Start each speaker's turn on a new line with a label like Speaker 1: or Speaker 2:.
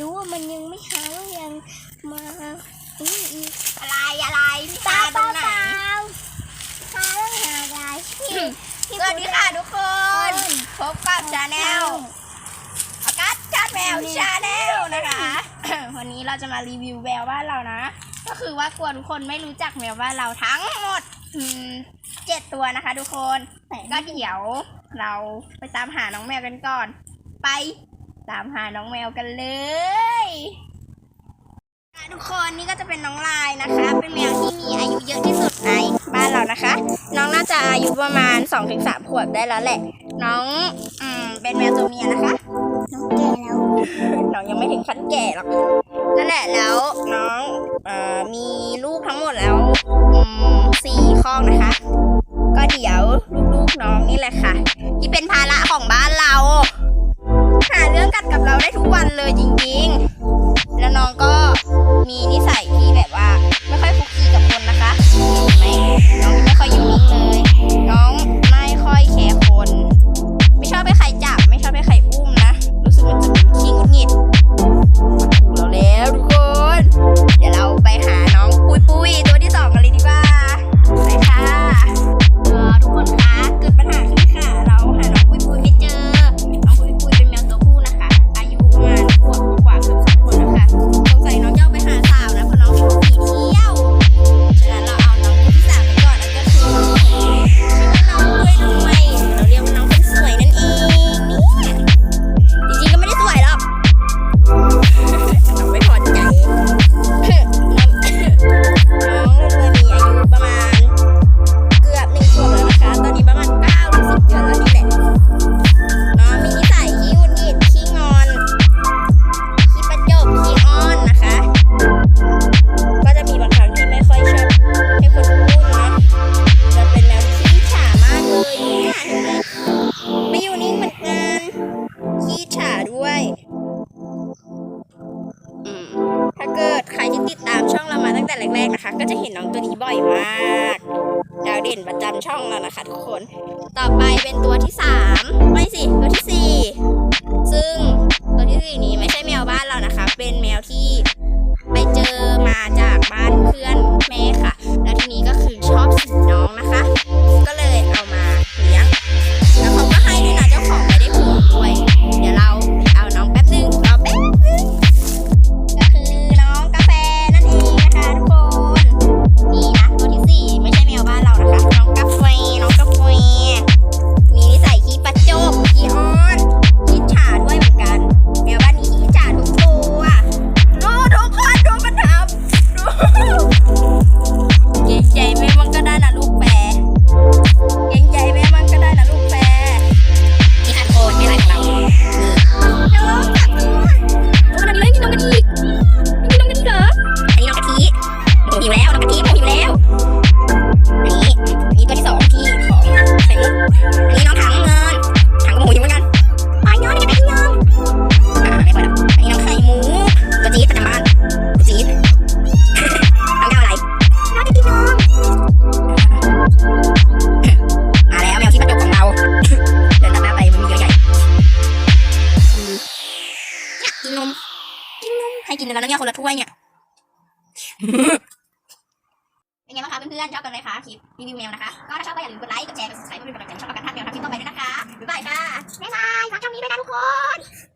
Speaker 1: รู้ว่ามันยังไม่หาแล้วยังมานี่อีก
Speaker 2: อะไรอะไรพี่
Speaker 1: ตา
Speaker 2: ตาตรง
Speaker 1: เป
Speaker 2: ไหน
Speaker 1: ล่าหาแล้วหาอะไรที่ที่
Speaker 2: สวัสดีค่ะทุกคน พบกับชาแนลอากาศชาแมวชาแนลนะคะ วันนี้เราจะมารีวิวแมวบ้านเรานะ ก็คือว่ากลัวทุกคนไม่รู้จักแมวบ้านเราทั้งหมดอืมเจ็ดตัวนะคะ ทุกคน ก็เดี๋ยวเราไปตามหาน้องแมวกันก่อน ไป ตามหาน้องแมวกันเลยอะทุกคนนี่ก็จะเป็นน้องลายนะคะ เป็นแมวที่มีอายุเยอะที่สุดในบ้านเรานะคะ น้องน่าจะอายุประมาณ 2-3 ขวบได้แล้วแหละ น้องอืมเป็นแมวตัวเมียนะคะ
Speaker 1: น้องแก่แล้ว
Speaker 2: น้องยังไม่ถึงขั้นแก่หรอกนั่นแหละแล้วน้องเอ่อมีลูกทั้งหมดแล้วอืมสี่ข้องนะคะ ก็เดี๋ยวลูกๆน้องนี่แหละค่ะ ที่เป็นภาระ ได้ทุกวันเลยจ ก็จะเห็นน้องตัวนี้บ่อยมากดาวเด่นประจำช่องเรานะคะทุกคน ต่อไปเป็นตัวที่สามไม่สิตัวที่ ให้กินแล้วเนี่ยคนละถ้วยเนี่ยเป็นไงบ้างคะเพื่อนๆชอบกันไหมคะคลิปรีวิวแมวนะคะ ก็ถ้าชอบก็อย่าลืมกดไลค์กดแชร์กดซับสไครต์เพื่อนๆกำลังใจช่องประกันทักแมวทักคลิปต่อไปด้วยนะคะบ๊ายบายค่ะบ๊ายบายฝากช่องนี้ด้วยนะทุกคน